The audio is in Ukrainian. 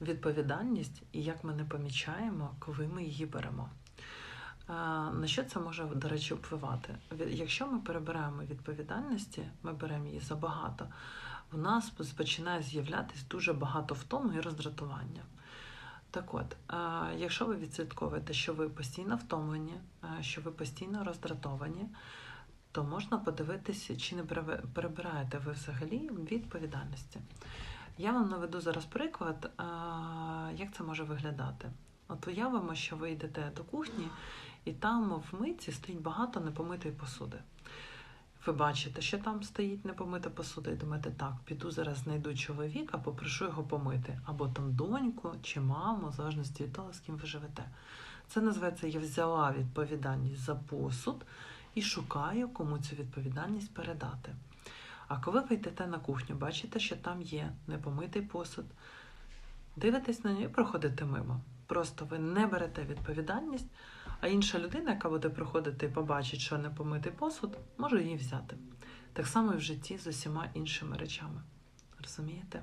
відповідальність і як ми не помічаємо, коли ми її беремо. На що це може, до речі, впливати? Якщо ми перебираємо відповідальності, ми беремо її забагато, в нас починає з'являтися дуже багато втому і роздратування. Так от, якщо ви відслідковуєте, що ви постійно втомлені, що ви постійно роздратовані, то можна подивитися, чи не перебираєте ви взагалі відповідальності. Я вам наведу зараз приклад, е, як це може виглядати. От уявимо, що ви йдете до кухні, і там в митці стоїть багато непомитої посуди. Ви бачите, що там стоїть непомита посуда, і думаєте, так, піду зараз знайду чоловіка, попрошу його помити, або там доньку чи маму, в залежності від того, з ким ви живете. Це називається Я взяла відповідальність за посуд і шукаю, кому цю відповідальність передати. А коли ви йдете на кухню, бачите, що там є непомитий посуд, дивитесь на нього і проходите мимо. Просто ви не берете відповідальність, а інша людина, яка буде проходити і побачить, що непомитий посуд, може її взяти. Так само і в житті з усіма іншими речами. Розумієте?